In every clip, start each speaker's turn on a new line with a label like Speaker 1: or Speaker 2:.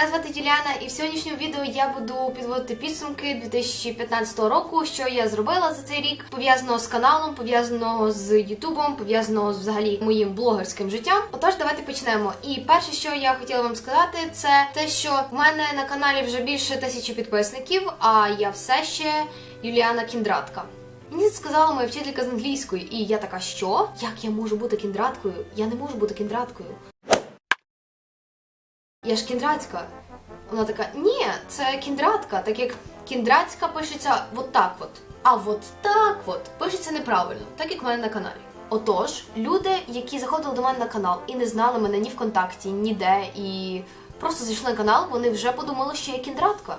Speaker 1: звати Юліана, і в сьогоднішньому відео я буду підводити підсумки 2015 року, що я зробила за цей рік, пов'язаного з каналом, пов'язаного з Ютубом, пов'язаного з взагалі моїм блогерським життям. Отож, давайте почнемо. І перше, що я хотіла вам сказати, це те, що в мене на каналі вже більше тисячі підписників, а я все ще Юліана Кіндратка. Мені сказала моя вчителька з англійської, і я така, що? Як я можу бути кіндраткою? Я не можу бути кіндраткою. Я ж кіндратська. Вона така, ні, це кіндратка, так як кіндратська пишеться от так от. А от так от пишеться неправильно, так як в мене на каналі. Отож, люди, які заходили до мене на канал і не знали мене ні ВКонтакті, ніде, і просто зайшли на канал, вони вже подумали, що я кіндратка.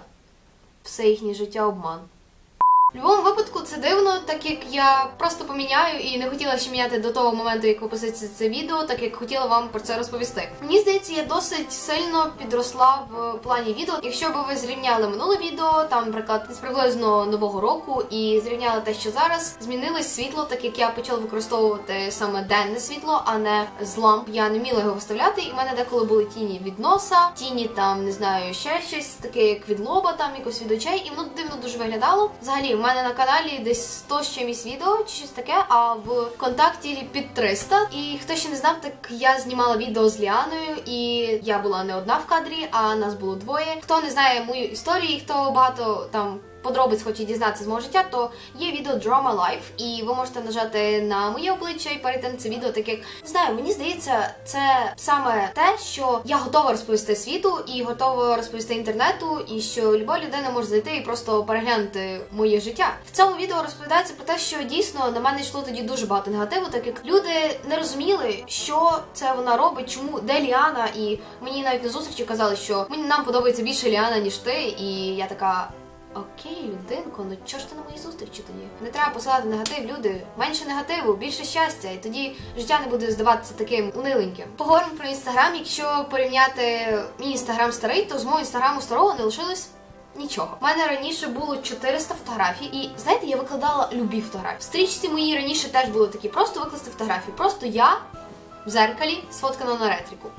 Speaker 1: Все їхнє життя обман. Будь-якому випадку це дивно, так як я просто поміняю і не хотіла ще міняти до того моменту, як випуститься це відео, так як хотіла вам про це розповісти. Мені здається, я досить сильно підросла в плані відео. Якщо б ви зрівняли минуле відео, там, наприклад, з приблизно нового року, і зрівняли те, що зараз змінилось світло, так як я почала використовувати саме денне світло, а не з ламп. Я не вміла його виставляти, і в мене деколи були тіні від носа, тіні там не знаю, ще щось таке, як від лоба, там якось від очей, і воно дивно дуже виглядало. Взагалі, мене на каналі десь 100 з чимось відео чи щось таке, а в контакті під 300. І хто ще не знав, так я знімала відео з Ліаною, і я була не одна в кадрі, а нас було двоє. Хто не знає мою історію, хто багато там. Подробиць хоче дізнатися з мого життя, то є відео Drama Life, і ви можете нажати на моє обличчя і перейти на це відео, так як не знаю, мені здається, це саме те, що я готова розповісти світу і готова розповісти інтернету, і що люба людина може зайти і просто переглянути моє життя. В цьому відео розповідається про те, що дійсно на мене йшло тоді дуже багато негативу, так як люди не розуміли, що це вона робить, чому де Ліана, і мені навіть на зустрічі казали, що мені нам подобається більше Ліана, ніж ти, і я така. Окей, людинко, ну чого ж ти на моїй зустрічі тоді? Не треба посилати негатив, люди. Менше негативу, більше щастя, і тоді життя не буде здаватися таким униленьким. Поговоримо про інстаграм. Якщо порівняти мій інстаграм старий, то з мого інстаграму старого не лишилось. Нічого. У мене раніше було 400 фотографій, і знаєте, я викладала любі фотографії. В стрічці моїй раніше теж були такі, просто викласти фотографії. Просто я в зеркалі сфоткана на ретріку.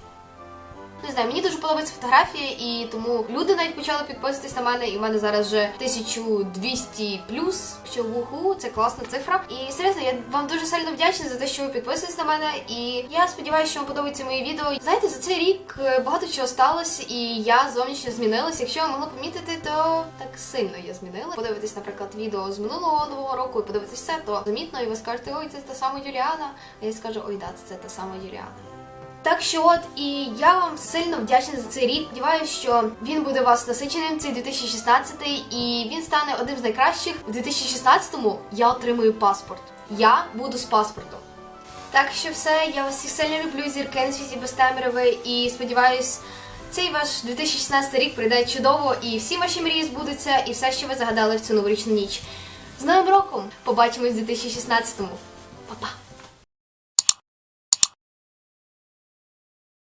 Speaker 1: Не знаю, мені дуже подобається фотографія, і тому люди навіть почали підписуватись на мене, і в мене зараз вже 1200 плюс, що вуху, це класна цифра. І серйозно, я вам дуже сильно вдячна за те, що ви підписуєтесь на мене. І я сподіваюся, що вам подобається моє відео. Знаєте, за цей рік е, багато чого сталося, і я зовнішньо змінилась. Якщо ви могли помітити, то так сильно я змінила. Подивитись, наприклад, відео з минулого нового року, і подивитись все, то замітно, і ви скажете, ой, це та сама Юліана. А я скажу, ой, да, це та сама Юліана. Так що от і я вам сильно вдячна за цей рік. Сподіваюся, що він буде у вас насиченим. Цей 2016 і він стане одним з найкращих. У 2016-му я отримую паспорт. Я буду з паспортом. Так що все, я вас всіх сильно люблю, зірки на світі без і сподіваюсь, цей ваш 2016 рік прийде чудово, і всі ваші мрії збудуться, і все, що ви загадали в цю новорічну ніч. З Новим роком! Побачимось в 2016-му. Па-па!